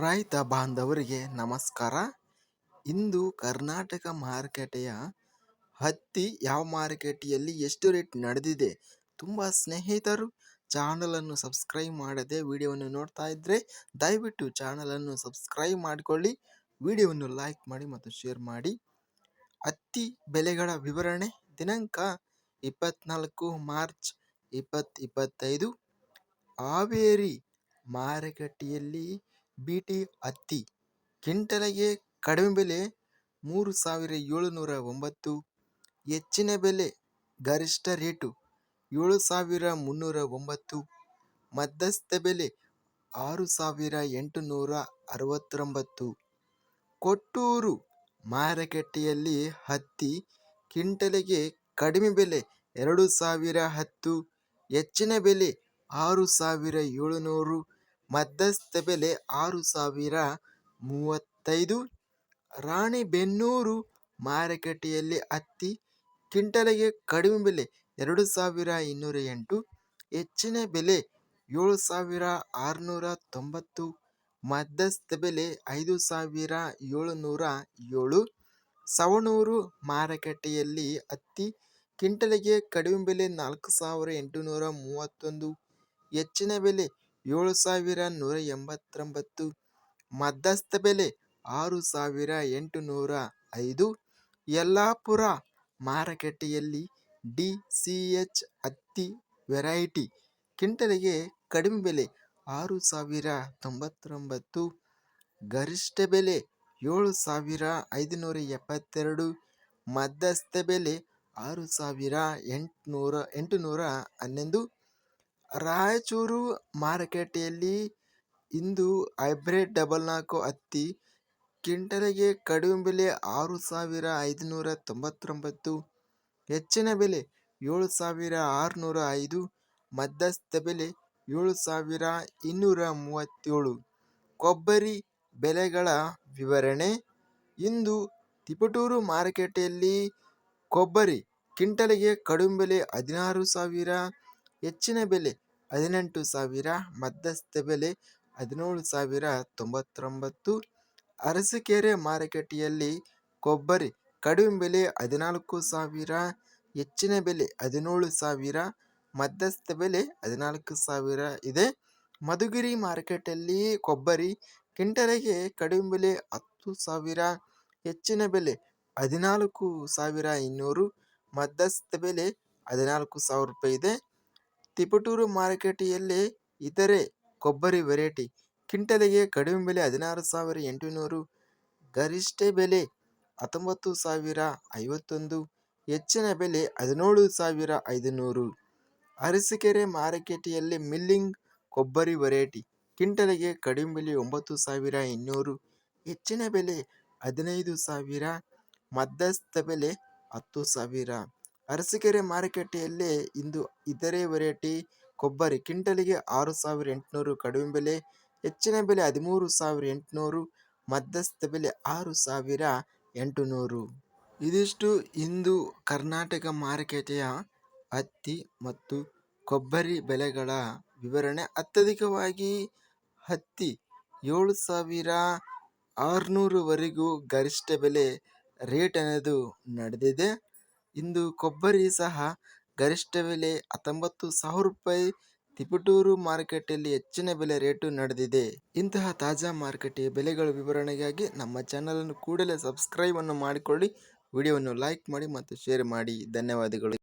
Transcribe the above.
ರೈತ ಬಾಂಧವರಿಗೆ ನಮಸ್ಕಾರ. ಇಂದು ಕರ್ನಾಟಕ ಮಾರುಕಟ್ಟೆಯ ಹತ್ತಿ ಯಾವ ಮಾರುಕಟ್ಟೆಯಲ್ಲಿ ಎಷ್ಟು ರೇಟ್ ನಡೆದಿದೆ ತುಂಬ ಸ್ನೇಹಿತರು ಚಾನಲನ್ನು ಸಬ್ಸ್ಕ್ರೈಬ್ ಮಾಡದೆ ವಿಡಿಯೋವನ್ನು ನೋಡ್ತಾ ಇದ್ದರೆ ದಯವಿಟ್ಟು ಚಾನಲನ್ನು ಸಬ್ಸ್ಕ್ರೈಬ್ ಮಾಡಿಕೊಳ್ಳಿ, ವಿಡಿಯೋವನ್ನು ಲೈಕ್ ಮಾಡಿ ಮತ್ತು ಶೇರ್ ಮಾಡಿ. ಹತ್ತಿ ಬೆಲೆಗಳ ವಿವರಣೆ, ದಿನಾಂಕ ಇಪ್ಪತ್ನಾಲ್ಕು ಮಾರ್ಚ್ ಇಪ್ಪತ್ತು ಇಪ್ಪತ್ತೈದು. ಹಾವೇರಿ ಮಾರುಕಟ್ಟೆಯಲ್ಲಿ ಬಿ ಟಿ ಹತ್ತಿ ಕ್ವಿಂಟಲಿಗೆ ಕಡಿಮೆ ಬೆಲೆ ಮೂರು ಸಾವಿರ ಏಳುನೂರ ಒಂಬತ್ತು ಹೆಚ್ಚಿನ ಬೆಲೆ ಗರಿಷ್ಠ ರೇಟು ಏಳು ಸಾವಿರ ಮುನ್ನೂರ ಒಂಬತ್ತು ಮಧ್ಯಸ್ಥ ಬೆಲೆ ಆರು ಸಾವಿರ ಎಂಟುನೂರ ಅರವತ್ತೊಂಬತ್ತು ಕೊಟ್ಟೂರು ಮಾರುಕಟ್ಟೆಯಲ್ಲಿ ಹತ್ತಿ ಕ್ವಿಂಟಲಿಗೆ ಕಡಿಮೆ ಬೆಲೆ ಎರಡು ಸಾವಿರ ಹತ್ತು. ಹೆಚ್ಚಿನ ಬೆಲೆ ಆರು ಸಾವಿರ ಏಳುನೂರು. ಮಧ್ಯಸ್ಥ ಬೆಲೆ ಆರು ಸಾವಿರ ಮೂವತ್ತೈದು. ರಾಣಿಬೆನ್ನೂರು ಮಾರುಕಟ್ಟೆಯಲ್ಲಿ ಹತ್ತಿ ಕ್ವಿಂಟಲಿಗೆ ಕಡಿಮೆ ಬೆಲೆ ಎರಡು ಸಾವಿರ ಇನ್ನೂರ ಎಂಟು. ಹೆಚ್ಚಿನ ಬೆಲೆ ಏಳು ಸಾವಿರ ಆರುನೂರ ತೊಂಬತ್ತು. ಮಧ್ಯಸ್ಥ ಬೆಲೆ ಐದು ಸಾವಿರ ಏಳುನೂರ ಏಳು. ಸವಣೂರು ಮಾರುಕಟ್ಟೆಯಲ್ಲಿ ಹತ್ತಿ ಕ್ವಿಂಟಲಿಗೆ ಕಡಿಮೆ ಬೆಲೆ ನಾಲ್ಕು ಸಾವಿರ ಎಂಟುನೂರ ಮೂವತ್ತೊಂದು. ಹೆಚ್ಚಿನ ಬೆಲೆ ಏಳು ಸಾವಿರ ನೂರ ಎಂಬತ್ತೊಂಬತ್ತು ಮಧ್ಯಸ್ಥ ಬೆಲೆ ಆರು ಸಾವಿರ ಎಂಟುನೂರ ಐದು ಯಲ್ಲಾಪುರ ಮಾರುಕಟ್ಟೆಯಲ್ಲಿ ಡಿ ಸಿ ಎಚ್ ಹತ್ತಿ ವೆರೈಟಿ ಕ್ವಿಂಟಲಿಗೆ ಕಡಿಮೆ ಬೆಲೆ ಆರು ಸಾವಿರ ತೊಂಬತ್ತೊಂಬತ್ತು ಗರಿಷ್ಠ ಬೆಲೆ ಏಳು ಸಾವಿರ ಐದುನೂರ ಎಪ್ಪತ್ತೆರಡು ಮಧ್ಯಸ್ಥ ಬೆಲೆ ಆರು ಸಾವಿರ ಎಂಟುನೂರ ಎಂಟುನೂರ ಹನ್ನೊಂದು ರಾಯಚೂರು ಮಾರುಕಟ್ಟೆಯಲ್ಲಿ ಇಂದು ಹೈಬ್ರಿಡ್ ಡಬಲ್ ನಾಲ್ಕು ಹತ್ತಿ, ಕ್ವಿಂಟಲಿಗೆ ಕಡಿಮೆ ಬೆಲೆ ಆರು ಸಾವಿರ ಐದುನೂರ ತೊಂಬತ್ತೊಂಬತ್ತು, ಹೆಚ್ಚಿನ ಬೆಲೆ ಏಳು ಸಾವಿರ ಆರುನೂರ ಐದು, ಮಧ್ಯಸ್ಥ ಬೆಲೆ ಏಳು ಸಾವಿರ ಇನ್ನೂರ ಮೂವತ್ತೇಳು. ಕೊಬ್ಬರಿ ಬೆಲೆಗಳ ವಿವರಣೆ, ಇಂದು ತಿಪಟೂರು ಮಾರುಕಟ್ಟೆಯಲ್ಲಿ ಕೊಬ್ಬರಿ ಕ್ವಿಂಟಲಿಗೆ ಕಡಿಮೆ ಬೆಲೆ ಹದಿನಾರು ಸಾವಿರ ಹೆಚ್ಚಿನ ಬೆಲೆ ಹದಿನೆಂಟು ಸಾವಿರ, ಮಧ್ಯಸ್ಥ ಬೆಲೆ ಹದಿನೇಳು ಸಾವಿರ, ತೊಂಬತ್ತೊಂಬತ್ತು. ಅರಸೀಕೆರೆ ಮಾರುಕಟ್ಟೆಯಲ್ಲಿ ಕೊಬ್ಬರಿ ಕಡಿಮೆ ಬೆಲೆ ಹದಿನಾಲ್ಕು ಸಾವಿರ, ಹೆಚ್ಚಿನ ಬೆಲೆ ಹದಿನೇಳು ಸಾವಿರ, ಮಧ್ಯಸ್ಥ ಬೆಲೆ ಹದಿನಾಲ್ಕು ಸಾವಿರ ಇದೆ. ಮಧುಗಿರಿ ಮಾರ್ಕೆಟಲ್ಲಿ ಕೊಬ್ಬರಿ ಕ್ವಿಂಟಲಿಗೆ ಕಡಿಮೆ ಬೆಲೆ ಹತ್ತು ಸಾವಿರ, ಹೆಚ್ಚಿನ ಬೆಲೆ ಹದಿನಾಲ್ಕು ಸಾವಿರ ಇನ್ನೂರು, ಮಧ್ಯಸ್ಥ ಬೆಲೆ ಹದಿನಾಲ್ಕು ಸಾವಿರ ರೂಪಾಯಿ ಇದೆ. ತಿಪಟೂರು ಮಾರುಕಟ್ಟೆಯಲ್ಲಿ ಇತರೆ ಕೊಬ್ಬರಿ ವೆರೈಟಿ. ಕಿಂಟಲಿಗೆ ಕಡಿಮೆ ಬೆಲೆ ಹದಿನಾರು ಸಾವಿರ ಎಂಟುನೂರು. ಗರಿಷ್ಠ ಬೆಲೆ ಹತ್ತೊಂಬತ್ತು ಸಾವಿರ ಐವತ್ತೊಂದು. ಹೆಚ್ಚಿನ ಬೆಲೆ ಹದಿನೇಳು ಸಾವಿರ ಐದುನೂರು. ಅರಸೀಕೆರೆ ಮಾರುಕಟ್ಟೆಯಲ್ಲಿ ಮಿಲ್ಲಿಂಗ್ ಕೊಬ್ಬರಿ ವೆರೈಟಿ. ಕ್ವಿಂಟಲಿಗೆ ಕಡಿಮೆ ಬೆಲೆ ಒಂಬತ್ತು ಸಾವಿರ ಇನ್ನೂರು. ಹೆಚ್ಚಿನ ಬೆಲೆ ಹದಿನೈದು ಸಾವಿರ. ಮಧ್ಯಸ್ಥ ಬೆಲೆ ಹತ್ತು ಸಾವಿರ. ಅರಸೀಕೆರೆ ಮಾರುಕಟ್ಟೆಯಲ್ಲಿ ಇಂದು ಇತರೆ ವೆರೈಟಿ ಕೊಬ್ಬರಿ. ಕ್ವಿಂಟಲಿಗೆ ಆರು ಸಾವಿರ ಎಂಟುನೂರು, ಕಡಿಮೆ ಬೆಲೆ, ಹೆಚ್ಚಿನ ಬೆಲೆ ಹದಿಮೂರು ಸಾವಿರ ಎಂಟುನೂರು, ಮಧ್ಯಸ್ಥ ಬೆಲೆ ಆರು ಸಾವಿರ ಎಂಟುನೂರು. ಇದಿಷ್ಟು ಇಂದು ಕರ್ನಾಟಕ ಮಾರುಕಟ್ಟೆಯ ಹತ್ತಿ ಮತ್ತು ಕೊಬ್ಬರಿ ಬೆಲೆಗಳ ವಿವರಣೆ. ಅತ್ಯಧಿಕವಾಗಿ ಹತ್ತಿ ಏಳು ಸಾವಿರ ಆರುನೂರುವರೆಗೂ ಗರಿಷ್ಠ ಬೆಲೆ ರೇಟ್ ಅನ್ನೋದು ನಡೆದಿದೆ. ಇಂದು ಕೊಬ್ಬರಿ ಸಹ ಗರಿಷ್ಠ ಬೆಲೆ ಹತ್ತೊಂಬತ್ತು ಸಾವಿರ ರೂಪಾಯಿ. ತಿಪಟೂರು ಮಾರುಕಟ್ಟೆಯಲ್ಲಿ ಹೆಚ್ಚಿನ ಬೆಲೆ ರೇಟು ನಡೆದಿದೆ. ಇಂತಹ ತಾಜಾ ಮಾರುಕಟ್ಟೆಯ ಬೆಲೆಗಳ ವಿವರಣೆಗಾಗಿ ನಮ್ಮ ಚಾನಲನ್ನು ಕೂಡಲೇ ಸಬ್ಸ್ಕ್ರೈಬನ್ನು ಮಾಡಿಕೊಳ್ಳಿ. ವಿಡಿಯೋವನ್ನು ಲೈಕ್ ಮಾಡಿ ಮತ್ತು ಶೇರ್ ಮಾಡಿ. ಧನ್ಯವಾದಗಳು.